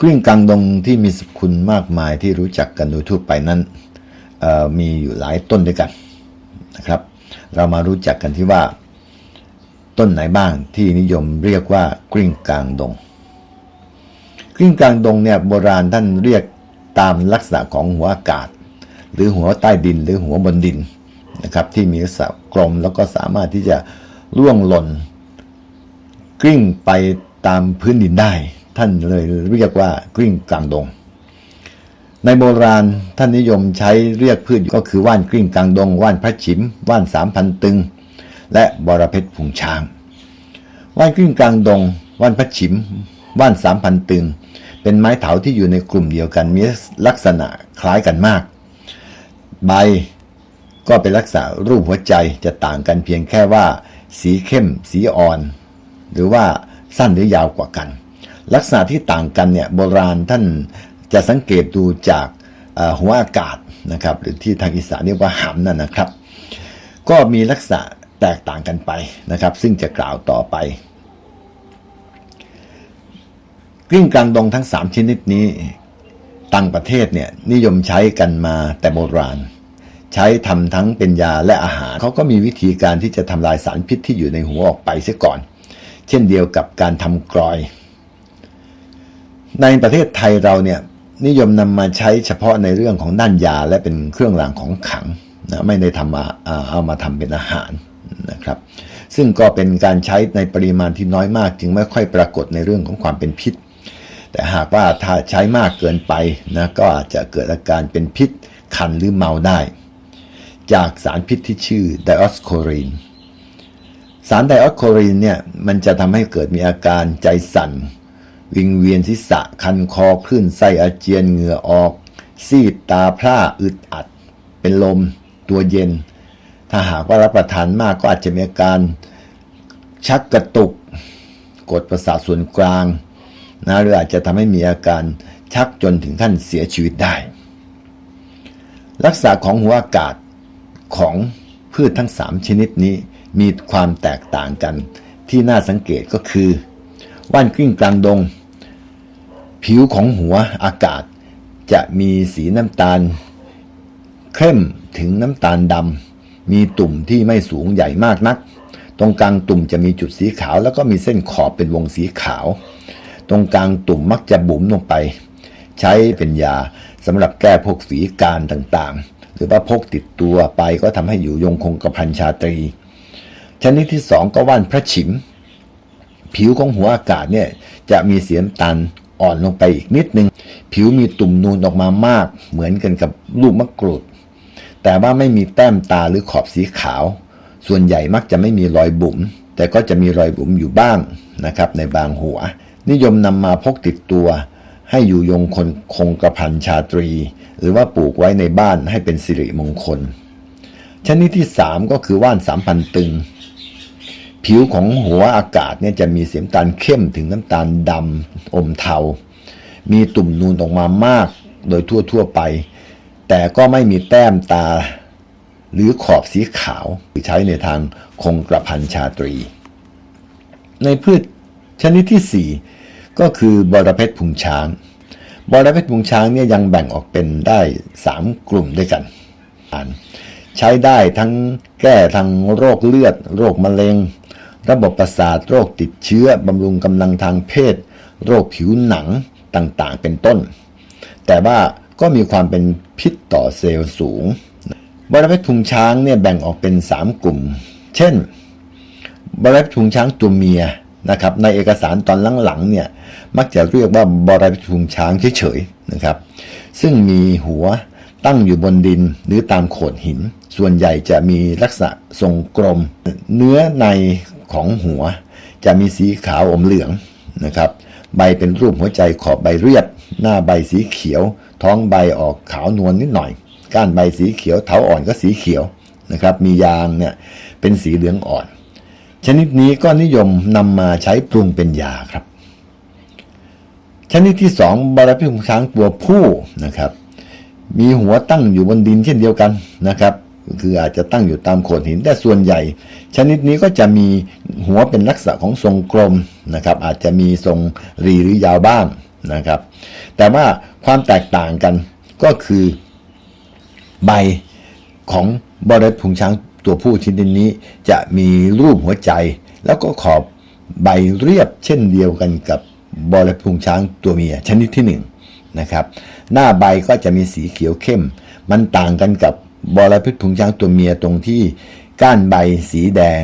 กลิ้งกังดงที่มีสรรพคุณมากมายที่รู้จักกันโดยทั่วไปนั้นมีอยู่หลายต้นด้วยกันนะครับ เรามารู้จักกันที่ว่า ต้นไหนบ้างที่นิยมเรียกว่ากลิ้งกลางดง กลิ้งกลางดงเนี่ยโบราณท่านเรียกตามลักษณะของหัวอากาศ หรือหัวใต้ดินหรือหัวบนดินนะครับ ที่มีลักษณะกลมแล้วก็สามารถที่จะล่วงหล่นกลิ้งไปตามพื้นดินได้ ท่านเลยเรียกว่ากลิ้งกลางดง ในโบราณท่านนิยมใช้เรียกพืชก็คือว่านกลิ้งกลางดง ว่านพระฉิม ว่านสามพันตึง และบรเพชรพุงช้าง ว่านกลิ้งกลางดง ว่านพระฉิม ว่านสามพันตึง เป็นไม้เถาที่อยู่ในกลุ่มเดียวกันมีลักษณะคล้ายกันมาก ใบก็เป็นลักษณะรูปหัวใจจะต่างกันเพียงแค่ว่า สีเข้ม สีอ่อน หรือว่าสั้นหรือยาวกว่ากัน ลักษณะที่ต่างกันเนี่ยโบราณท่านจะสังเกตดูจากหัวอากาศนะครับหรือที่ทางอีสานเรียกว่าหำนั่นนะครับ ก็มีลักษณะแตกต่างกันไปนะครับ ซึ่งจะกล่าวต่อไปกลิ้งกลางดงทั้ง 3 ชนิดนี้ต่างประเทศเนี่ยนิยมใช้กันมาแต่โบราณ ใช้ทำทั้งเป็นยาและอาหารเขาก็มีวิธีการที่จะทำลายสารพิษที่อยู่ในหัวออกไปเสียก่อน เช่นเดียวกับการทำกรอย ในประเทศไทยเราเนี่ยนิยมนำมาใช้เฉพาะในเรื่องของด้านยาและเป็นเครื่องรางของขังนะไม่ได้ทำมาอ่าเอามาทำเป็นอาหารนะครับซึ่งก็เป็นการใช้ในปริมาณที่น้อยมาก จึงไม่ค่อยปรากฏในเรื่องของความเป็นพิษ แต่หากว่าถ้าใช้มากเกินไปนะก็อาจจะเกิดอาการเป็นพิษคันหรือเมาได้ จากสารพิษที่ชื่อไดออสโครีนสารไดออสโครีนเนี่ยมันจะทำให้เกิดมีอาการใจสั่น วิงเวียนศีรษะคันคอคลื่นไส้อาเจียนเหงื่อออก ซีดตาพร่าอึดอัด เป็นลม ตัวเย็น ถ้าหากว่ารับประทานมากก็อาจจะมีอาการชักกระตุก กดประสาทส่วนกลางนะหรืออาจจะทำให้มีอาการชักจนถึงขั้นเสียชีวิตได้ ลักษณะของหัวอากาศของพืชทั้ง 3 ชนิดนี้มีความแตกต่างกันที่น่าสังเกตก็คือ ว่านกิ้งกลางดง ผิวของหัวอากาศจะมีสีน้ำตาล เข้มถึงน้ำตาลดำมีตุ่มที่ไม่สูงใหญ่มากนัก ตรงกลางตุ่มจะมีจุดสีขาว แล้วก็มีเส้นขอบเป็นวงสีขาว ตรงกลางตุ่มมักจะบุ๋มลงไป ใช้เป็นยาสำหรับแก้พวกฝีการต่างๆ หรือว่าพกติดตัวไปก็ทำให้อยู่ยงคงกระพันชาตรี ชนิดที่สองก็ว่านพระฉิม ผิวของหัวอากาศเนี่ยจะมีเสีน้ำตาล อ่อนลงไปอีกนิดนึง ผิวมีตุ่มนูนออกมามาก เหมือนกันกับลูกมะกรูด แต่ว่าไม่มีแต้มตาหรือขอบสีขาว ส่วนใหญ่มักจะไม่มีรอยบุ๋ม แต่ก็จะมีรอยบุ๋มอยู่บ้างนะครับในบางหัว นิยมนำมาพกติดตัว ให้อยู่ยงคนคงกระพันชาตรี หรือว่าปลูกไว้ในบ้านให้เป็นสิริมงคล ชนิดที่ 3 ก็คือว่านสามพันตึง ผิวของหัวอากาศเนี่ยจะมีสีน้ำตาลเข้มถึงน้ำตาลดำอมเทา มีตุ่มนูนออกมามากโดยทั่วๆไป แต่ก็ไม่มีแต้มตาหรือขอบสีขาวใช้ในทางคงกระพันชาตรี ในพืชชนิดที่ 4 ก็คือบอระเพชรพุงช้าง บอระเพชรพุงช้างเนี่ยยังแบ่งออกเป็นได้ 3 กลุ่มด้วยกัน ใช้ได้ทั้งแก้ทั้งโรคเลือด โรคมะเร็ง ระบบประสาทโรคติดเชื้อบำรุงกำลังทางเพศ โรคผิวหนังต่างๆ เป็นต้น แต่ว่าก็มีความเป็นพิษต่อเซลล์สูงบริเวณพุงช้างเนี่ยแบ่งออกเป็น 3 กลุ่ม เช่นบริเวณพุงช้างตัวเมียนะครับในเอกสารตอนหลังๆเนี่ยมักจะเรียกว่าบริเวณพุงช้างเฉยๆนะครับ ซึ่งมีหัวตั้งอยู่บนดินหรือตามโขดหิน ส่วนใหญ่จะมีลักษณะทรงกลม เนื้อใน ของหัว จะมีสีขาวอมเหลืองนะครับ ใบเป็นรูปหัวใจขอบใบเรียบ หน้าใบสีเขียว ท้องใบออกขาวนวลนิดหน่อย ก้านใบสีเขียวเถาอ่อนก็สีเขียวนะครับ มียางเนี่ยเป็นสีเหลืองอ่อน ชนิดนี้ก็นิยมนำมาใช้ปรุงเป็นยาครับ ชนิดที่สองบรพิมช้างตัวผู้นะครับ มีหัวตั้งอยู่บนดินเช่นเดียวกันนะครับ คืออาจจะตั้งอยู่ตามโขดหินแต่ส่วนใหญ่ ชนิดนี้ก็จะมีหัวเป็นลักษณะของทรงกลมนะครับ อาจจะมีทรงรีหรือยาวบ้างนะครับ แต่ว่าความแตกต่างกันก็คือใบของบริเวณพุงช้างตัวผู้ชนิดนี้จะมีรูปหัวใจ แล้วก็ขอบใบเรียบเช่นเดียวกันกับบริเวณพุงช้างตัวเมียชนิดที่หนึ่งนะครับ หน้าใบก็จะมีสีเขียวเข้ม มันต่างกันกับ บอระพิษพุงช้างตัวเมียตรงที่ก้านใบสีแดง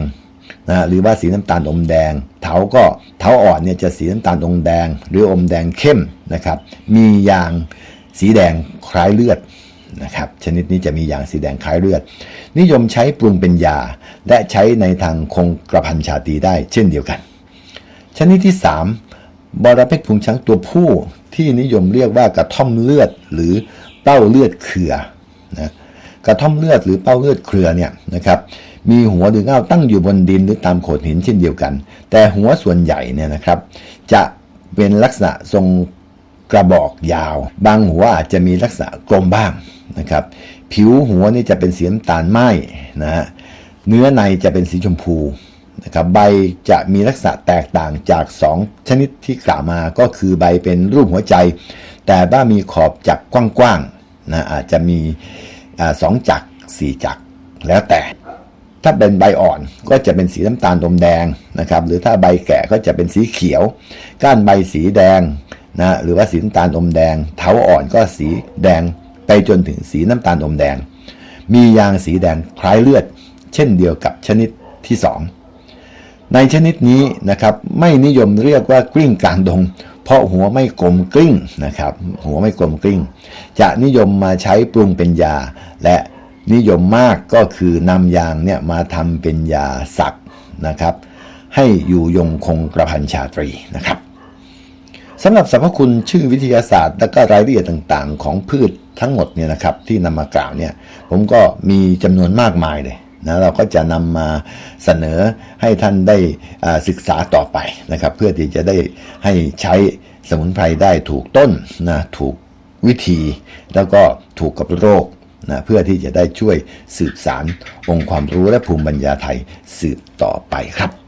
นะหรือว่าสีน้ำตาลอมแดง เถาก็เถาอ่อนเนี่ยจะสีน้ำตาลอมแดง หรืออมแดงเข้มนะครับ มียางสีแดงคล้ายเลือดนะครับ ชนิดนี้จะมียางสีแดงคล้ายเลือด นิยมใช้ปรุงเป็นยา และใช้ในทางคงกระพันชาตีได้เช่นเดียวกัน ชนิดที่ 3 บอระเพ็ดพุงช้างตัวผู้ที่นิยมเรียกว่ากระท่อมเลือดหรือเป้าเลือดเครือนะ กระท่อมเลือดหรือเป้าเลือดเครือเนี่ยนะครับมีหัวหรือเง่าตั้งอยู่บนดินหรือตามโขดหินเช่นเดียวกัน แต่หัวส่วนใหญ่เนี่ยนะครับ จะเป็นลักษณะทรงกระบอกยาว บางหัวอาจจะมีลักษณะกลมบ้างนะครับ ผิวหัวนี่จะเป็นสีน้ำตาลไหมนะฮะเนื้อในจะเป็นสีชมพูนะครับใบจะมีลักษณะแตกต่างจาก 2 ชนิดที่กล่าวมาก็คือใบเป็นรูปหัวใจ แต่ว่ามีขอบจักกว้างๆนะอาจจะมี สองจักรสี่จักรแล้วแต่ ถ้าเป็นใบอ่อนก็จะเป็นสีน้ำตาลดมแดงนะครับ หรือถ้าใบแก่ก็จะเป็นสีเขียว ก้านใบสีแดงนะหรือว่าสีน้ำตาลอมแดงเถาอ่อนก็สีแดงไปจนถึงสีน้ำตาลอมแดง มียางสีแดงคล้ายเลือด เช่นเดียวกับชนิดที่สองในชนิดนี้นะครับไม่นิยมเรียกว่ากลิ้งกลางดง เพราะหัวไม่กลมกลิ้งนะครับ หัวไม่กลมกลิ้ง จะนิยมมาใช้ปรุงเป็นยา และนิยมมากก็คือนำยางเนี่ยมาทำเป็นยาสักนะครับ ให้อยู่ยงคงกระพันชาตรีนะครับสำหรับสรรพคุณชื่อวิทยาศาสตร์ และก็รายละเอียดต่างๆ ของพืชทั้งหมดเนี่ยนะครับที่นำมากล่าวเนี่ยผมก็มีจำนวนมากมายเลย นะเราก็จะนำมาเสนอให้ท่านได้ศึกษาต่อไปนะครับ เพื่อที่จะได้ให้ใช้สมุนไพรได้ถูกต้นนะถูกวิธี แล้วก็ถูกกับโรคนะเพื่อที่จะได้ช่วยสืบสารองค์ความรู้และภูมิปัญญาไทยสืบต่อไปครับ